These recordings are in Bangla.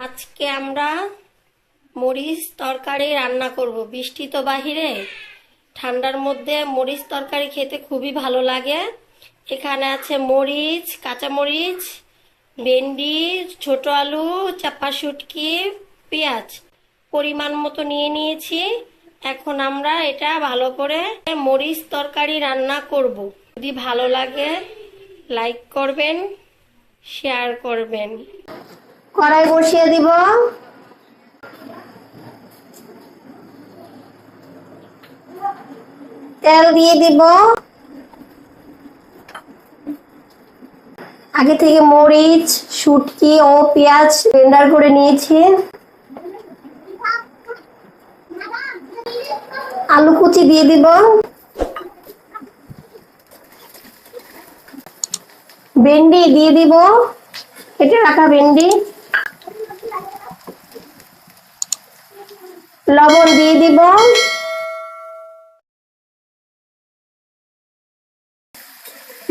আজকে আমরা মরিচ তরকারি রান্না করব। বৃষ্টি তো বাহিরে। ঠান্ডার মধ্যে মরিচ তরকারি খেতে খুবই ভালো লাগে। এখানে আছে মরিচ, কাঁচা মরিচ, ভেন্ডি, ছোট আলু, চাপা শুটকি, পেঁয়াজ। পরিমাণ মতো নিয়ে নিয়েছি। এখন আমরা এটা ভালো করে মরিচ তরকারি রান্না করব। যদি ভালো লাগে লাইক করবেন শেয়ার করবেন। কড়াই বসিয়ে দিব। তেল দিয়ে দিব। আগে থেকে মরিচ, শুটকি ও পেঁয়াজ ব্লেন্ডার করে নিয়েছি। আলু কুচি দিয়ে দিব। ভেন্ডি দিয়ে দিব। কেটে রাখা ভেন্ডি। লবণ দিয়ে দিব।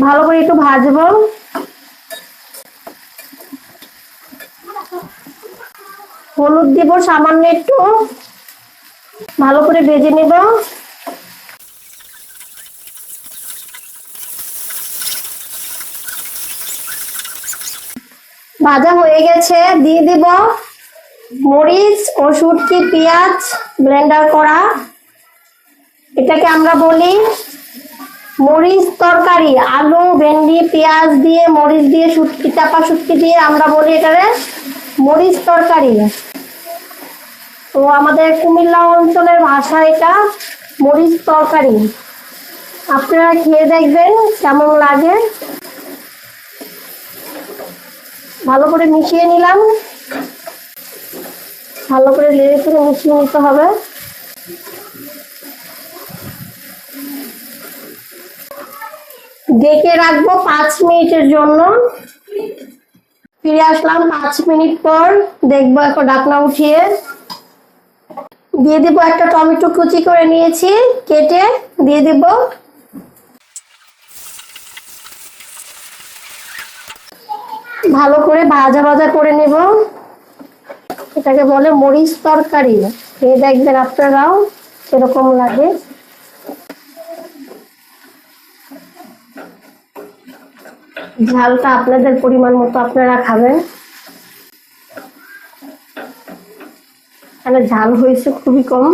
ভালো করে একটু ভাজবো। হলুদ দিব সামান্য একটু। ভালো করে ভেজে নেব। ভাজা হয়ে গেছে, দিয়ে দিব। মরিচ ও শুটকি পেঁয়াজ ব্লেন্ডার করা? এটাকে আমরা বলি মরিচ তরকারি। আলু, ভেন্ডি, পেঁয়াজ দিয়ে, মরিচ দিয়ে, শুটকি, চাপা শুটকি দিয়ে আমরা বলি এটারে মরিচ তরকারি। তো আমাদের কুমিল্লা অঞ্চলের ভাষা এটা মরিচ তরকারি। আপনারা খেয়ে দেখবেন কেমন লাগে। ভালো করে মিশিয়ে নিলাম। ভালো করে লেড়ে ফেড়ে মিশিয়ে নিতে হবে। ডেকে রাখব পাঁচ মিনিটের জন্য। ফিরে আসলাম পাঁচ মিনিট পর। দেখব এখন ডাকনা উঠিয়ে। দিয়ে দিব একটা টমেটো কুচি করে নিয়েছি, কেটে দিয়ে দিব। ভালো করে ভাজা ভাজা করে নেব। এটাকে বলে মরিচ তরকারি। খেয়ে দেখবেন আপনারাও এরকম লাগে। ঝালটা আপনাদের পরিমাণ মতো আপনারা খাবেন। এখানে ঝাল হয়েছে খুবই কম।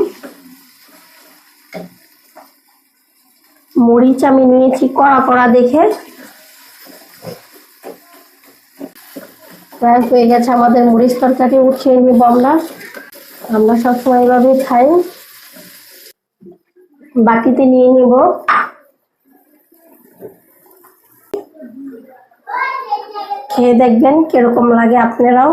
মরিচ আমি নিয়েছি কড়া কড়া দেখে। প্রায় হয়ে গেছে আমাদের মরিচ তরকারি, উঠিয়ে নিব আমরা। আমরা সবসময় এভাবেই খাই। বাকিতে নিয়ে নিব। খেয়ে দেখবেন কীরকম লাগে আপনারাও।